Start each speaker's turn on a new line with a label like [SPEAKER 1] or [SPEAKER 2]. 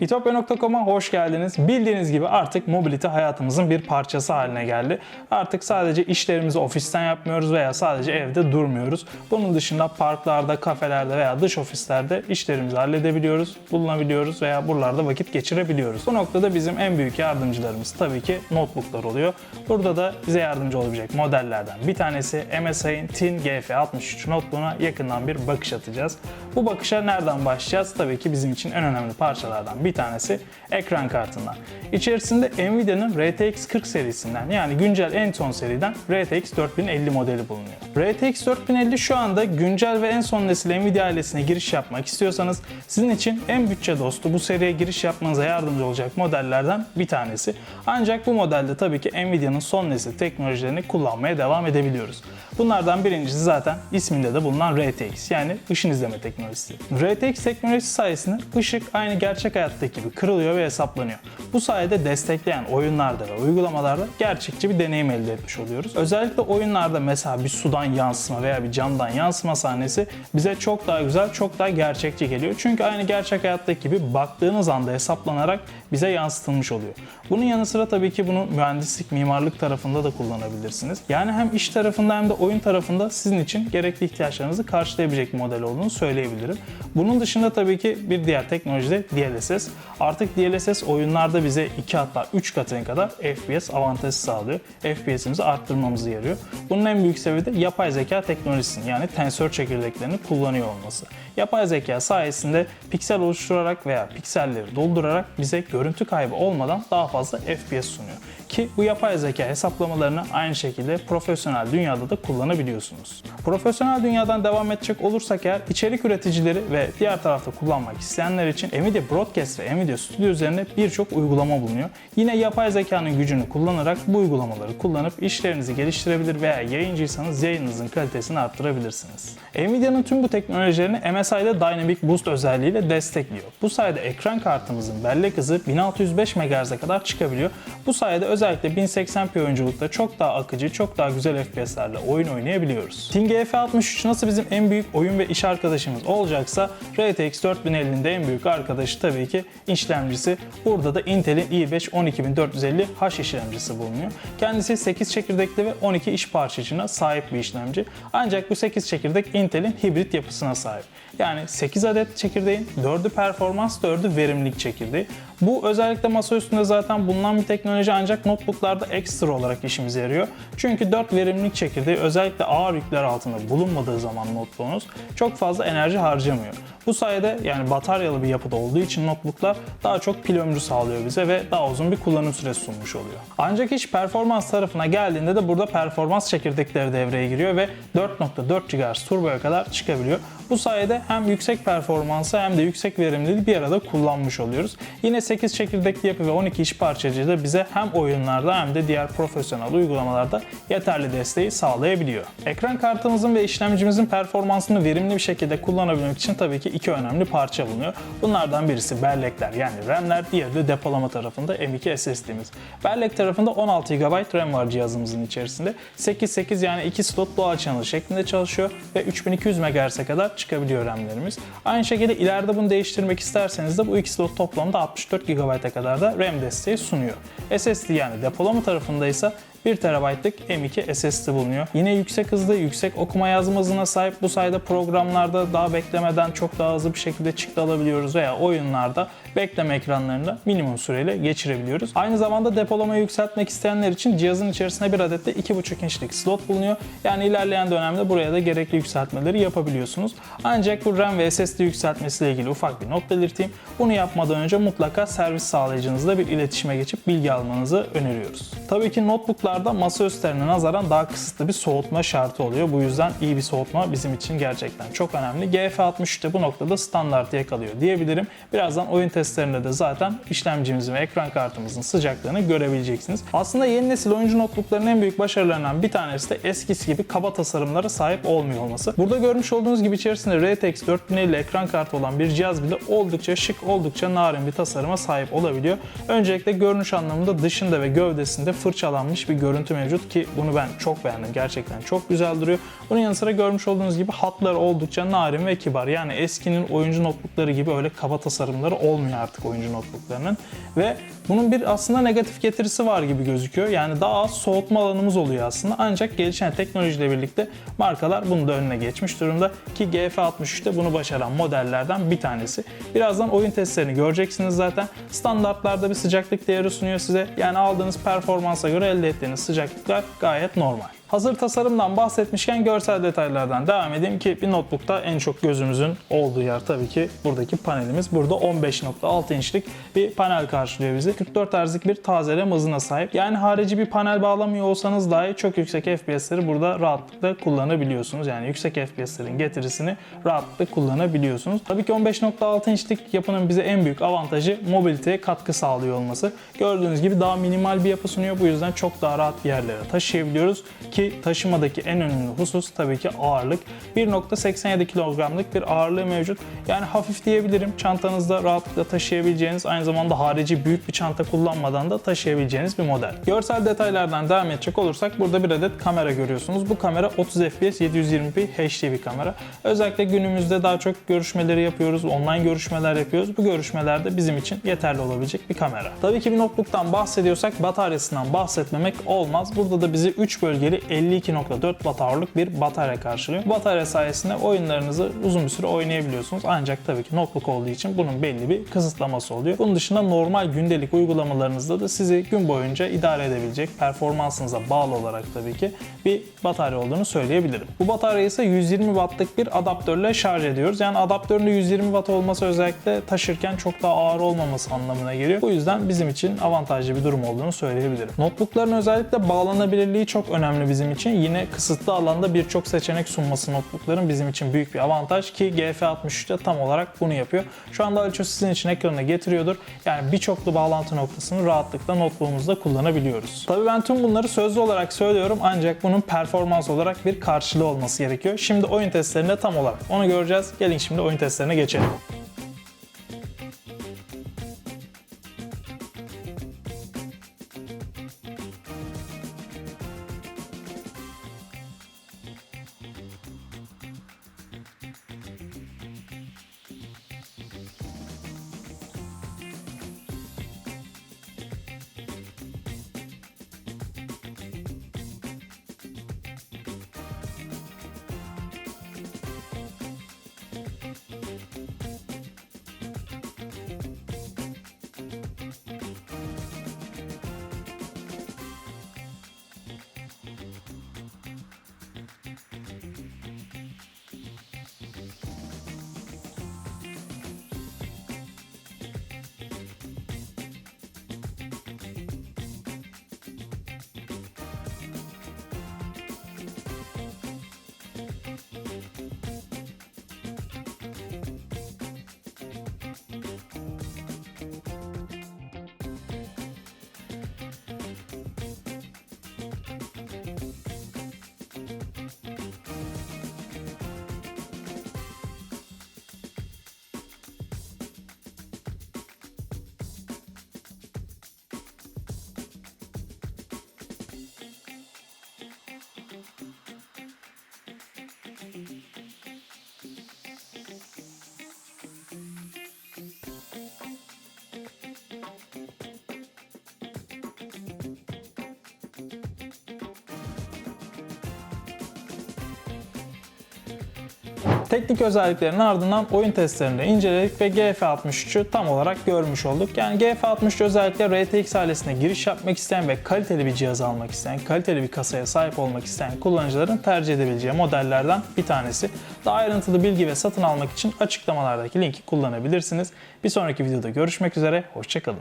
[SPEAKER 1] İtopya.com'a hoş geldiniz. Bildiğiniz gibi artık mobility hayatımızın bir parçası haline geldi. Artık sadece işlerimizi ofisten yapmıyoruz veya sadece evde durmuyoruz. Bunun dışında parklarda, kafelerde veya dış ofislerde işlerimizi halledebiliyoruz, bulunabiliyoruz veya buralarda vakit geçirebiliyoruz. Bu noktada bizim en büyük yardımcılarımız tabii ki notebooklar oluyor. Burada da bize yardımcı olabilecek modellerden bir tanesi MSI'nin Tin GF63 notebook'una yakından bir bakış atacağız. Bu bakışa nereden başlayacağız? Tabii ki bizim için en önemli parçalardan bir tanesi ekran kartından. İçerisinde Nvidia'nın RTX 40 serisinden yani güncel en son seriden RTX 4050 modeli bulunuyor. RTX 4050 şu anda güncel ve en son nesil Nvidia ailesine giriş yapmak istiyorsanız sizin için en bütçe dostu bu seriye giriş yapmanıza yardımcı olacak modellerden bir tanesi. Ancak bu modelde tabii ki Nvidia'nın son nesil teknolojilerini kullanmaya devam edebiliyoruz. Bunlardan birincisi zaten isminde de bulunan RTX yani ışın izleme teknolojisi. RTX teknolojisi sayesinde ışık aynı gerçek hayattaki gibi kırılıyor ve hesaplanıyor. Bu sayede destekleyen oyunlarda ve uygulamalarda gerçekçi bir deneyim elde etmiş oluyoruz. Özellikle oyunlarda mesela bir sudan yansıma veya bir camdan yansıma sahnesi bize çok daha güzel, çok daha gerçekçi geliyor. Çünkü aynı gerçek hayattaki gibi baktığınız anda hesaplanarak bize yansıtılmış oluyor. Bunun yanı sıra tabii ki bunu mühendislik, mimarlık tarafında da kullanabilirsiniz. Yani hem iş tarafında hem de oyun tarafında sizin için gerekli ihtiyaçlarınızı karşılayabilecek bir model olduğunu söyleyebilirim. Bunun dışında tabii ki bir diğer teknoloji de DLSS. Artık DLSS oyunlarda bize 2 hatta 3 katına kadar FPS avantajı sağlıyor. FPS'imizi arttırmamızı yarıyor. Bunun en büyük sebebi de yapay zeka teknolojisinin yani tensör çekirdeklerini kullanıyor olması. Yapay zeka sayesinde piksel oluşturarak veya pikselleri doldurarak bize görüntü kaybı olmadan daha fazla FPS sunuyor. Ki bu yapay zeka hesaplamalarını aynı şekilde profesyonel dünyada da kullanabiliyorsunuz. Profesyonel dünyadan devam edecek olursak eğer içerik üreticileri ve diğer tarafta kullanmak isteyenler için Nvidia Broadcast ve Nvidia Studio üzerinde birçok uygulama bulunuyor. Yine yapay zekanın gücünü kullanarak bu uygulamaları kullanıp işlerinizi geliştirebilir veya yayıncıysanız yayınınızın kalitesini arttırabilirsiniz. Nvidia'nın tüm bu teknolojilerini MSI'de Dynamic Boost özelliğiyle destekliyor. Bu sayede ekran kartımızın bellek hızı 1605 MHz'e kadar çıkabiliyor. Bu sayede özellikle 1080p oyunculukta çok daha akıcı, çok daha güzel FPS'lerle oyun oynayabiliyoruz. Ting GF63 nasıl bizim en büyük oyun ve iş arkadaşımız olacaksa RTX 4050'nin de en büyük arkadaşı tabii ki işlemcisi. Burada da Intel'in i5 12450H işlemcisi bulunuyor. Kendisi 8 çekirdekli ve 12 iş parçacığına sahip bir işlemci. Ancak bu 8 çekirdek Intel'in hibrit yapısına sahip. Yani 8 adet çekirdeğin 4'ü performans, 4'ü verimlilik çekirdeği. Bu özellikle masa üstünde zaten bulunan bir teknoloji ancak notebooklarda ekstra olarak işimize yarıyor. Çünkü 4 verimlilik çekirdeği özellikle ağır yükler altında bulunmadığı zaman notebook'unuz çok fazla enerji harcamıyor. Bu sayede yani bataryalı bir yapıda olduğu için notebooklar daha çok pil ömrü sağlıyor bize ve daha uzun bir kullanım süresi sunmuş oluyor. Ancak iş performans tarafına geldiğinde de burada performans çekirdekleri devreye giriyor ve 4.4 GHz turboya kadar çıkabiliyor. Bu sayede hem yüksek performansı hem de yüksek verimliliği bir arada kullanmış oluyoruz. Yine 8 çekirdekli yapı ve 12 iş parçacığı da bize hem oyunlarda hem de diğer profesyonel uygulamalarda yeterli desteği sağlayabiliyor. Ekran kartımızın ve işlemcimizin performansını verimli bir şekilde kullanabilmek için tabii ki iki önemli parça bulunuyor. Bunlardan birisi bellekler yani RAM'ler, diğeri de depolama tarafında M.2 SSD'miz. Bellek tarafında 16 GB RAM var cihazımızın içerisinde. 8-8 yani 2 slot dual channel şeklinde çalışıyor ve 3200 MHz'e kadar çıkabiliyor RAM'lerimiz. Aynı şekilde ileride bunu değiştirmek isterseniz de bu iki slot toplamda 64 GB'a kadar da RAM desteği sunuyor. SSD yani depolama tarafında ise 1 TB'lık M2 SSD bulunuyor. Yine yüksek hızlı, yüksek okuma yazma hızına sahip bu sayede programlarda daha beklemeden çok daha hızlı bir şekilde çıktı alabiliyoruz veya oyunlarda bekleme ekranlarında minimum süreyle geçirebiliyoruz. Aynı zamanda depolamayı yükseltmek isteyenler için cihazın içerisinde bir adet de 2.5 inçlik slot bulunuyor. Yani ilerleyen dönemde buraya da gerekli yükseltmeleri yapabiliyorsunuz. Ancak bu RAM ve SSD yükseltmesiyle ilgili ufak bir not belirteyim. Bunu yapmadan önce mutlaka servis sağlayıcınızla bir iletişime geçip bilgi almanızı öneriyoruz. Tabii ki notebooklarda masa üstlerine nazaran daha kısıtlı bir soğutma şartı oluyor. Bu yüzden iyi bir soğutma bizim için gerçekten çok önemli. GF63 de bu noktada standart yakalıyor diyebilirim. Birazdan oyun testlerinde de zaten işlemcimizin ve ekran kartımızın sıcaklığını görebileceksiniz. Aslında yeni nesil oyuncu notebookların en büyük başarılarından bir tanesi de eskisi gibi kaba tasarımlara sahip olmuyor olması. Burada görmüş olduğunuz gibi içerisinde RTX 4050 ekran kartı olan bir cihaz bile oldukça şık, oldukça narin bir tasarıma sahip olabiliyor. Öncelikle görünüş anlamında dışında ve gövdesinde fırçalanmış bir görüntü mevcut ki bunu ben çok beğendim. Gerçekten çok güzel duruyor. Bunun yanı sıra görmüş olduğunuz gibi hatları oldukça narin ve kibar. Yani eskinin oyuncu notebookları gibi öyle kaba tasarımları olmuyor artık oyuncu notebooklarının. Ve bunun bir aslında negatif getirisi var gibi gözüküyor. Yani daha az soğutma alanımız oluyor aslında. Ancak gelişen teknolojiyle birlikte markalar bunu da önüne geçmiş durumda. Ki GF63 de bunu başaran modellerden bir tanesi. Birazdan oyun testlerini göreceksiniz zaten. Standartlarda bir sıcaklık değeri sunuyor size. Yani aldığınız performansa göre elde ettiğiniz sıcaklıklar gayet normal. Hazır tasarımdan bahsetmişken görsel detaylardan devam edeyim ki bir notebookta en çok gözümüzün olduğu yer tabii ki buradaki panelimiz. Burada 15.6 inçlik bir panel karşılıyor bizi. 44 Hz'lik bir tazeleme hızına sahip. Yani harici bir panel bağlamıyor olsanız dahi çok yüksek FPS'leri burada rahatlıkla kullanabiliyorsunuz. Yani yüksek FPS'lerin getirisini rahatlıkla kullanabiliyorsunuz. Tabii ki 15.6 inçlik yapının bize en büyük avantajı mobiliteye katkı sağlıyor olması. Gördüğünüz gibi daha minimal bir yapı sunuyor. Bu yüzden çok daha rahat bir yerlere taşıyabiliyoruz taşımadaki en önemli husus tabii ki ağırlık. 1.87 kilogramlık bir ağırlığı mevcut. Yani hafif diyebilirim. Çantanızda rahatlıkla taşıyabileceğiniz, aynı zamanda harici büyük bir çanta kullanmadan da taşıyabileceğiniz bir model. Görsel detaylardan devam edecek olursak burada bir adet kamera görüyorsunuz. Bu kamera 30 fps 720p HD bir kamera. Özellikle günümüzde daha çok görüşmeleri yapıyoruz, online görüşmeler yapıyoruz. Bu görüşmelerde bizim için yeterli olabilecek bir kamera. Tabii ki bir notebook'tan bahsediyorsak bataryasından bahsetmemek olmaz. Burada da bizi 3 bölgeli 52.4 watt ağırlık bir batarya karşılıyor. Batarya sayesinde oyunlarınızı uzun bir süre oynayabiliyorsunuz. Ancak tabii ki notebook olduğu için bunun belli bir kısıtlaması oluyor. Bunun dışında normal gündelik uygulamalarınızda da sizi gün boyunca idare edebilecek performansınıza bağlı olarak tabii ki bir batarya olduğunu söyleyebilirim. Bu bataryayı ise 120 wattlık bir adaptörle şarj ediyoruz. Yani adaptörün de 120 watt olması özellikle taşırken çok daha ağır olmaması anlamına geliyor. Bu yüzden bizim için avantajlı bir durum olduğunu söyleyebilirim. Notebookların özellikle bağlanabilirliği çok önemli bizim için. Yine kısıtlı alanda birçok seçenek sunması notebookların bizim için büyük bir avantaj ki GF63 de tam olarak bunu yapıyor. Şu anda Aliço sizin için ekranına getiriyordur. Yani birçoklu bağlantı noktasını rahatlıkla notebook'umuzda kullanabiliyoruz. Tabii ben tüm bunları sözlü olarak söylüyorum ancak bunun performans olarak bir karşılığı olması gerekiyor. Şimdi oyun testlerinde tam olarak onu göreceğiz. Gelin şimdi oyun testlerine geçelim. Teknik özelliklerinin ardından oyun testlerini inceledik ve GF63'ü tam olarak görmüş olduk. Yani GF63 özellikle RTX ailesine giriş yapmak isteyen ve kaliteli bir cihaz almak isteyen, kaliteli bir kasaya sahip olmak isteyen kullanıcıların tercih edebileceği modellerden bir tanesi. Daha ayrıntılı bilgi ve satın almak için açıklamalardaki linki kullanabilirsiniz. Bir sonraki videoda görüşmek üzere, hoşçakalın.